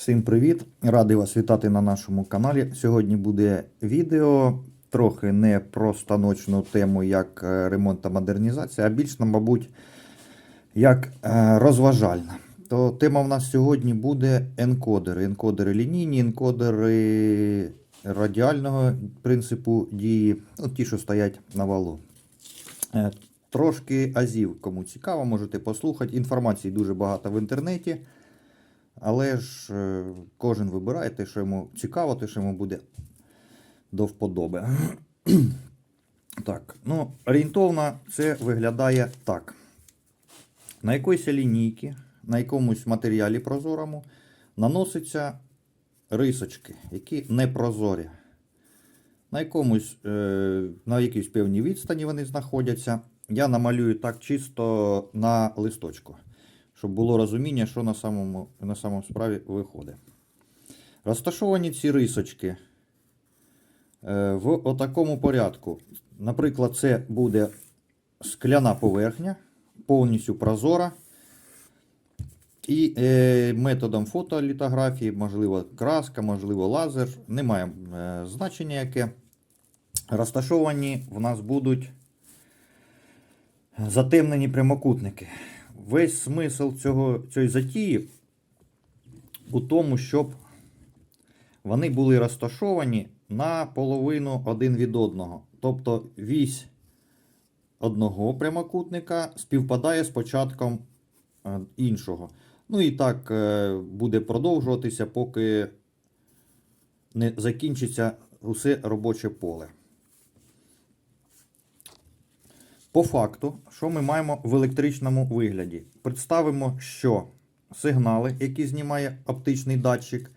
Всім привіт! Радий вас вітати на нашому каналі. Сьогодні буде відео трохи не про станочну тему, як е, ремонт та модернізація, а більш, мабуть, як е, розважальна. То тема в нас сьогодні буде енкодери. Енкодери лінійні, енкодери радіального принципу дії, ну, ті, що стоять на валу. Е, Трошки азів, кому цікаво, можете послухати. Інформації дуже багато в інтернеті. Але ж е, кожен вибирає те, що йому цікаво, те, що йому буде до вподоби. так, ну, орієнтовно це виглядає так. На якоїсь лінійці, на якомусь матеріалі прозорому наносяться рисочки, які не прозорі. На якомусь, е, на якійсь певній відстані вони знаходяться. Я намалюю так чисто на листочку щоб було розуміння, що на самому, на самому справі виходить. Розташовані ці рисочки е, в отакому порядку. Наприклад, це буде скляна поверхня, повністю прозора. І е, методом фотолітографії, можливо, краска, можливо, лазер, немає е, значення яке. Розташовані в нас будуть затемнені прямокутники весь смисл цього, цієї затії у тому, щоб вони були розташовані на половину один від одного. Тобто вісь одного прямокутника співпадає з початком е, іншого. Ну і так е, буде продовжуватися, поки не закінчиться усе робоче поле. По факту, що ми маємо в електричному вигляді? Представимо, що сигнали, які знімає оптичний датчик,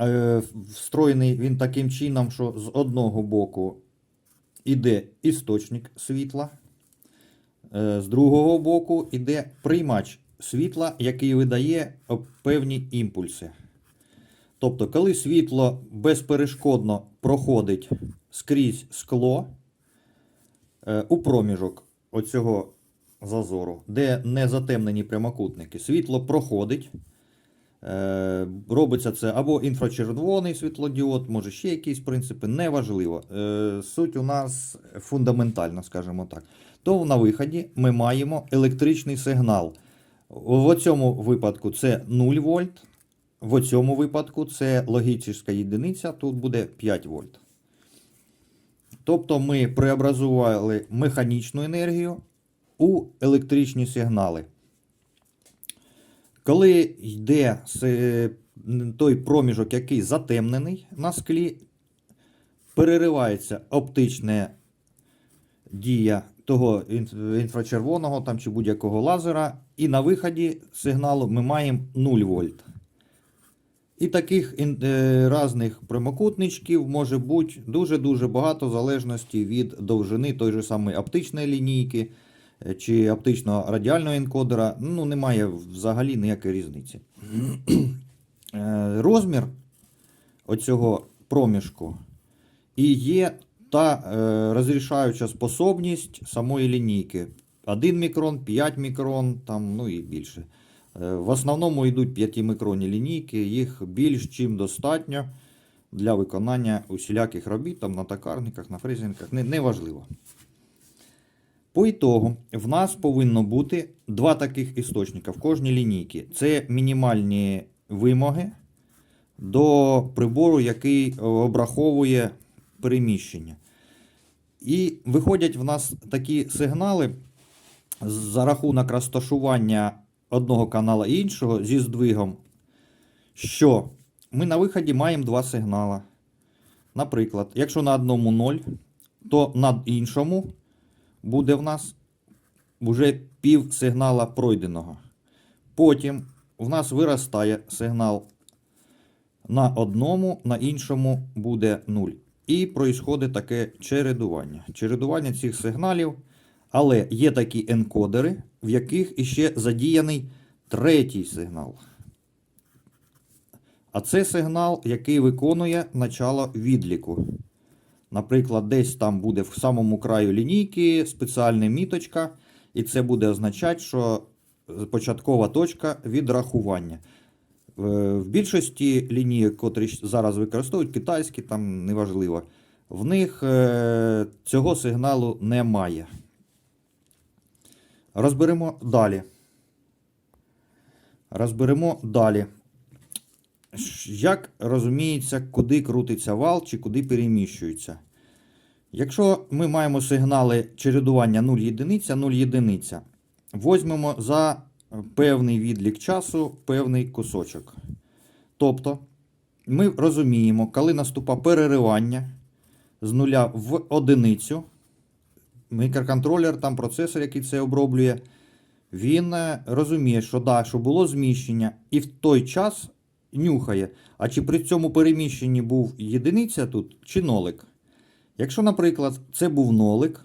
е, встроєний він таким чином, що з одного боку йде істочник світла, е, з другого боку йде приймач світла, який видає певні імпульси. Тобто, коли світло безперешкодно проходить скрізь скло, у проміжок оцього зазору, де не затемнені прямокутники. Світло проходить. Е, робиться це або інфрачервоний світлодіод, може ще якісь принципи, неважливо. Е, суть у нас фундаментальна, скажімо так. То на виході ми маємо електричний сигнал. В цьому випадку це 0 вольт, в цьому випадку це логічна єдиниця, тут буде 5 вольт. Тобто ми преобразували механічну енергію у електричні сигнали. Коли йде той проміжок, який затемнений на склі, переривається оптична дія того інфрачервоного там, чи будь-якого лазера, і на виході сигналу ми маємо 0 вольт. І таких е, різних прямокутничків може бути дуже-дуже багато в залежності від довжини той же самої оптичної лінійки е, чи оптичного радіального енкодера. Ну, немає взагалі ніякої різниці. Е, розмір оцього проміжку і є та розрішаюча способність самої лінійки. 1 мікрон, 5 мікрон, там, ну і більше. Е, в основному йдуть 5-мікронні лінійки, їх більш чим достатньо для виконання усіляких робіт там, на токарниках, на фрезингах, неважливо. Не По ітогу, в нас повинно бути два таких істочника в кожній лінійці. Це мінімальні вимоги до прибору, який обраховує переміщення. І виходять в нас такі сигнали за рахунок розташування одного канала і іншого зі здвигом, що ми на виході маємо два сигнали. Наприклад, якщо на одному 0, то на іншому буде в нас вже пів сигнала пройденого. Потім в нас виростає сигнал на одному, на іншому буде 0. І проїсходить таке чередування. Чередування цих сигналів але є такі енкодери, в яких іще задіяний третій сигнал. А це сигнал, який виконує начало відліку. Наприклад, десь там буде в самому краю лінійки спеціальна міточка, і це буде означати, що початкова точка відрахування. в більшості лінійок, котрі зараз використовують, китайські, там неважливо, в них е, цього сигналу немає. Розберемо далі. Розберемо далі. Як розуміється, куди крутиться вал чи куди переміщується? Якщо ми маємо сигнали чередування 0 єдиниця, 0 єдиниця, возьмемо за певний відлік часу певний кусочок. Тобто, ми розуміємо, коли наступає переривання з нуля в одиницю, мікроконтролер, там процесор, який це оброблює, він е, розуміє, що да, що було зміщення, і в той час нюхає. А чи при цьому переміщенні був єдиниця тут, чи нолик? Якщо, наприклад, це був нолик,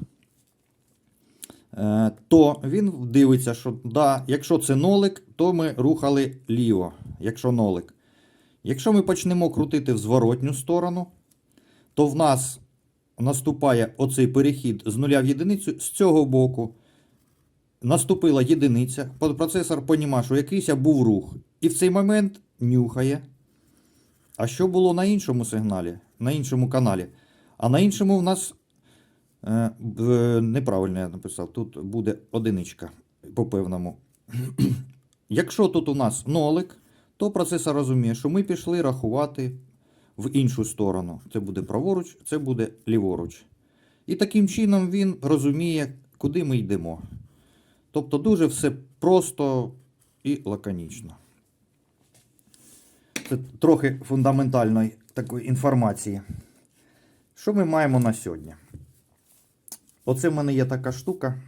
е, то він дивиться, що да, якщо це нолик, то ми рухали ліво, якщо нолик. Якщо ми почнемо крутити в зворотню сторону, то в нас наступає оцей перехід з нуля в єдиницю з цього боку. Наступила єдиниця, процесор понімає, що якийсь був рух. І в цей момент нюхає. А що було на іншому сигналі, на іншому каналі? А на іншому в нас е, в- неправильно я написав, тут буде одиничка по певному. Якщо тут у нас нолик, то процесор розуміє, що ми пішли рахувати в іншу сторону. Це буде праворуч, це буде ліворуч. І таким чином він розуміє, куди ми йдемо. Тобто дуже все просто і лаконічно. Це трохи фундаментальної такої інформації. Що ми маємо на сьогодні? Оце в мене є така штука.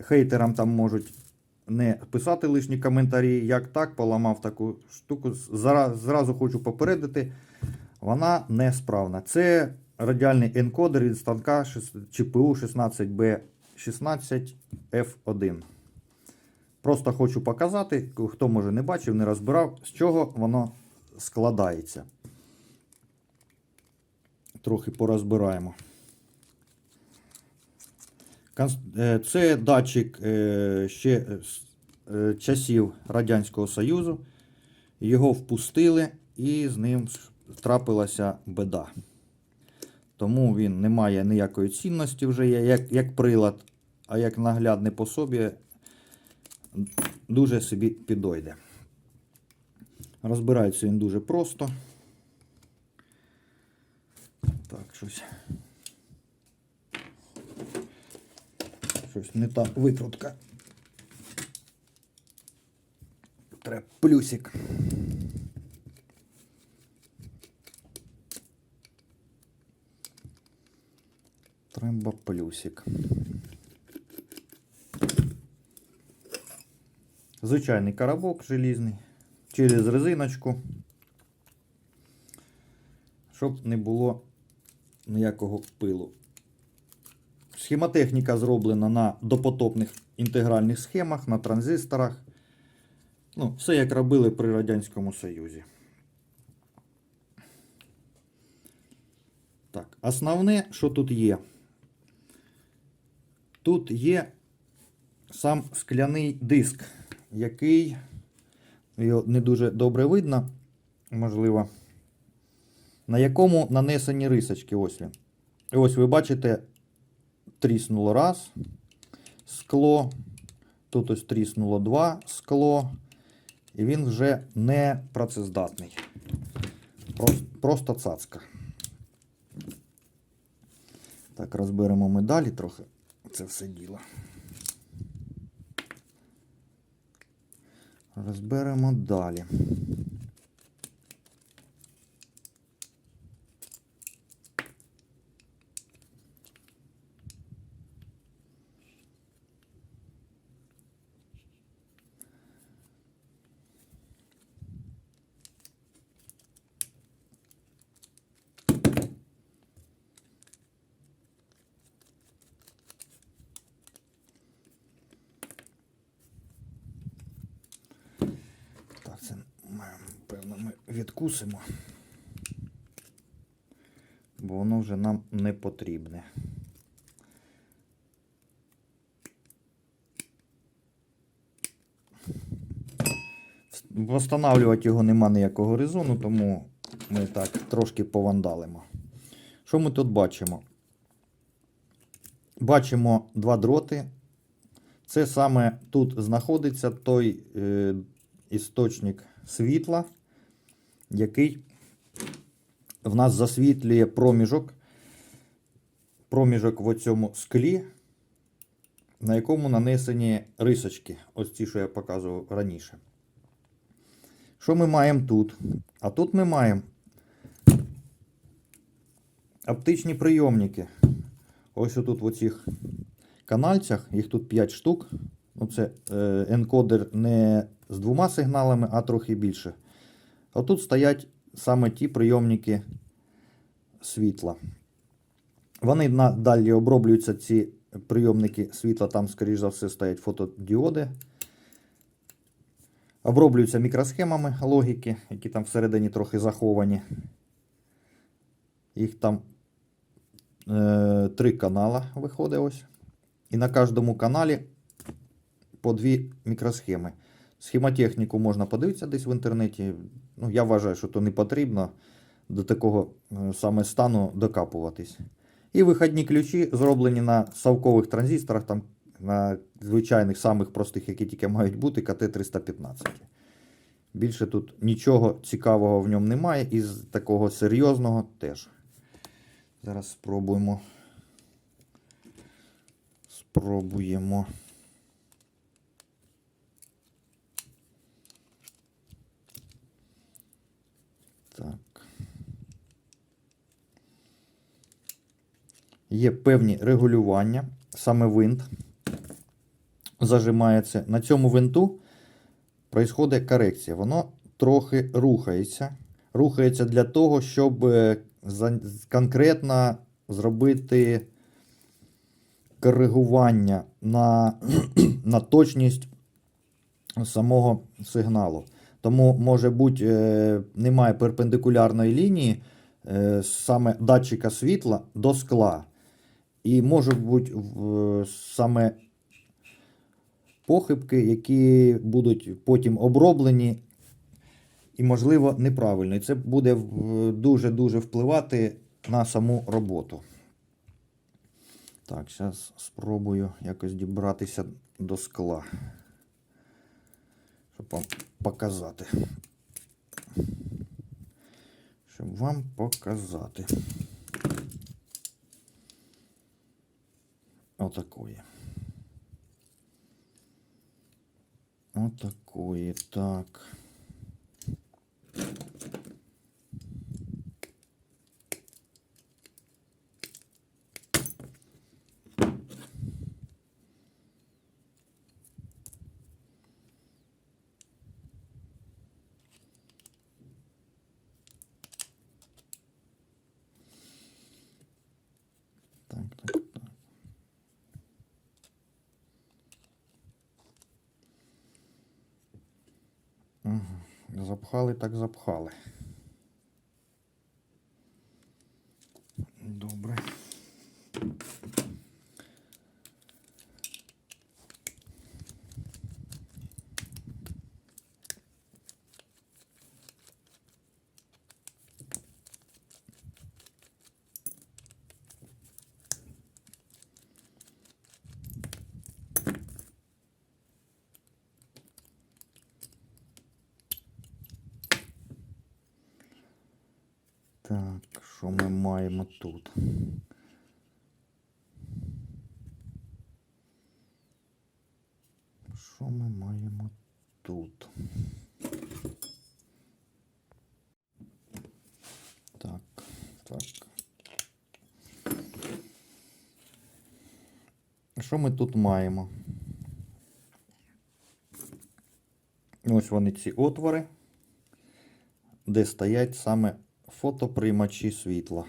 Хейтерам там можуть не писати лишні коментарі, як так поламав таку штуку. Зразу хочу попередити, вона несправна. Це радіальний енкодер від станка шес- ЧПУ 16B16F1. Просто хочу показати, хто може не бачив, не розбирав, з чого воно складається. Трохи порозбираємо. Е, Це датчик е, ще з е, часів Радянського Союзу. Його впустили і з ним трапилася беда. Тому він не має ніякої цінності вже є, як, як прилад, а як наглядне пособі дуже собі підойде. Розбирається він дуже просто. Так, щось. Щось не та викрутка. Треба плюсик. Треба плюсик. Звичайний коробок желізний через резиночку, щоб не було ніякого пилу. Схемотехніка зроблена на допотопних інтегральних схемах, на транзисторах. Ну, все як робили при Радянському Союзі. Так, основне, що тут є? Тут є сам скляний диск, який його не дуже добре видно, можливо, на якому нанесені рисочки. Ось він. Ось ви бачите, тріснуло раз скло, тут ось тріснуло два скло, і він вже не працездатний. Просто цацка. Так, розберемо ми далі трохи це все діло. Розберемо далі. Так, це ми, певно ми відкусимо. Бо воно вже нам не потрібне. Восстанавлювати його нема ніякого резону, тому ми так трошки повандалимо. Що ми тут бачимо? Бачимо два дроти. Це саме тут знаходиться той е, істочник світла, який в нас засвітлює проміжок, проміжок в цьому склі, на якому нанесені рисочки. Ось ті, що я показував раніше. Що ми маємо тут? А тут ми маємо оптичні прийомники. Ось тут в оцих канальцях, їх тут 5 штук. Ну, це е, енкодер не з двома сигналами, а трохи більше. А тут стоять саме ті прийомники світла. Вони далі оброблюються ці прийомники світла, там, скоріш за все, стоять фотодіоди. Оброблюються мікросхемами логіки, які там всередині трохи заховані. Їх там е, три канала виходить ось. І на кожному каналі по дві мікросхеми. Схемотехніку можна подивитися десь в інтернеті. Ну, я вважаю, що то не потрібно до такого е, саме стану докапуватись. І вихідні ключі зроблені на совкових транзисторах, там на звичайних самих простих, які тільки мають бути, КТ-315. Більше тут нічого цікавого в ньому немає, і з такого серйозного теж. Зараз спробуємо. Спробуємо. Так. Є певні регулювання, саме винт зажимається. На цьому винту происходить корекція. Воно трохи рухається. Рухається для того, щоб е, конкретно зробити коригування на, на точність самого сигналу. Тому, може бути, е, немає перпендикулярної лінії е, саме датчика світла до скла. І можуть бути саме похибки, які будуть потім оброблені і, можливо, неправильно. І це буде дуже-дуже впливати на саму роботу. Так, зараз спробую якось дібратися до скла. Щоб вам показати. Щоб вам показати. Отакої. Отакої, так так, так. Ага. Запхали, так запхали. Добре. Так, що ми маємо тут? Що ми маємо тут? Так, так. Що ми тут маємо? Ось вони ці отвори, де стоять саме фотоприймачі світла.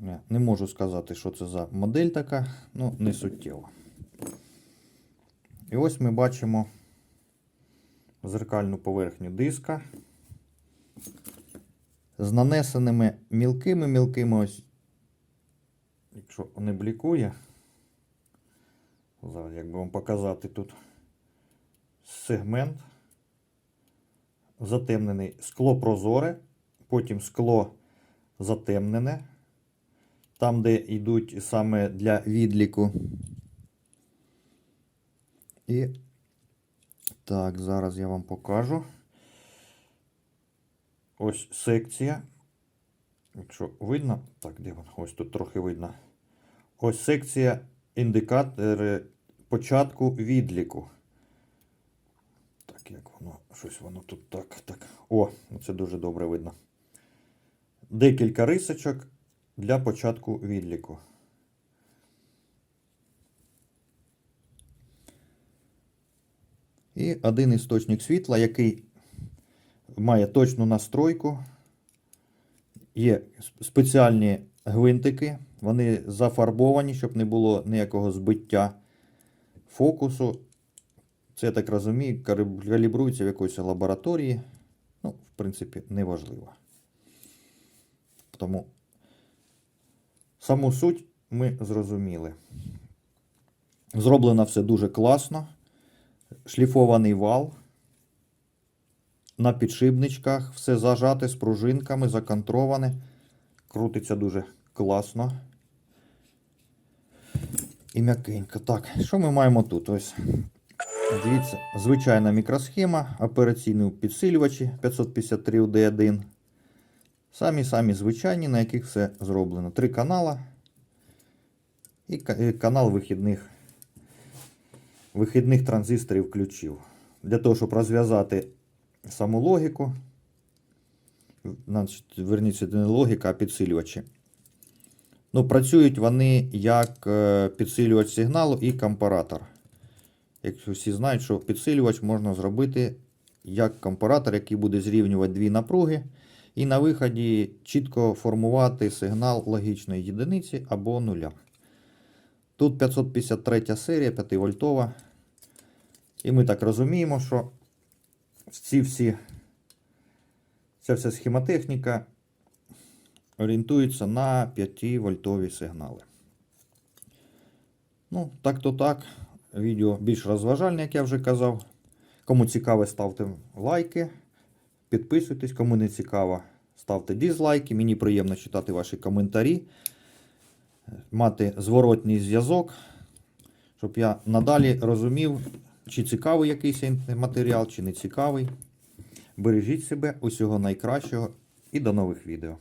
Не- Не можу сказати, що це за модель така, ну не суттєво. І ось ми бачимо зеркальну поверхню диска з нанесеними мілкими-мілкими ось, якщо не блікує, зараз як би вам показати тут сегмент затемнений, скло прозоре, потім скло затемнене, там, де йдуть саме для відліку. І так, зараз я вам покажу. Ось секція. Якщо видно, так, де вона? Ось тут трохи видно. Ось секція індикатори початку відліку. Так, як воно, щось воно тут так, так. О, це дуже добре видно. Декілька рисочок для початку відліку. І один істочник світла, який має точну настройку. Є спеціальні гвинтики, вони зафарбовані, щоб не було ніякого збиття фокусу. Це, я так розумію, калібрується в якоїсь лабораторії. Ну, в принципі, неважливо. Тому саму суть ми зрозуміли. Зроблено все дуже класно. Шліфований вал. На підшипничках все зажате з пружинками, законтроване. Крутиться дуже класно. І м'якенько. Так, що ми маємо тут? Ось. Дивіться, звичайна мікросхема, операційні підсилювачі 553 UD1. Самі-самі звичайні, на яких все зроблено. Три канала і канал вихідних, вихідних транзисторів ключів. Для того, щоб розв'язати саму логіку. Значить, верніться, не логіка, а підсилювачі. Ну, працюють вони як е, підсилювач сигналу і компаратор. Якщо всі знають, що підсилювач можна зробити як компаратор, який буде зрівнювати дві напруги, і на виході чітко формувати сигнал логічної єдиниці або нуля. Тут 553 серія 5 вольтова. І ми так розуміємо, що ці всі, ця вся схемотехніка орієнтується на 5 вольтові сигнали. Ну, так то так. Відео більш розважальне, як я вже казав. Кому цікаво, ставте лайки, підписуйтесь, кому не цікаво, ставте дізлайки. Мені приємно читати ваші коментарі, мати зворотній зв'язок, щоб я надалі розумів, чи цікавий якийсь матеріал, чи не цікавий. Бережіть себе, усього найкращого і до нових відео.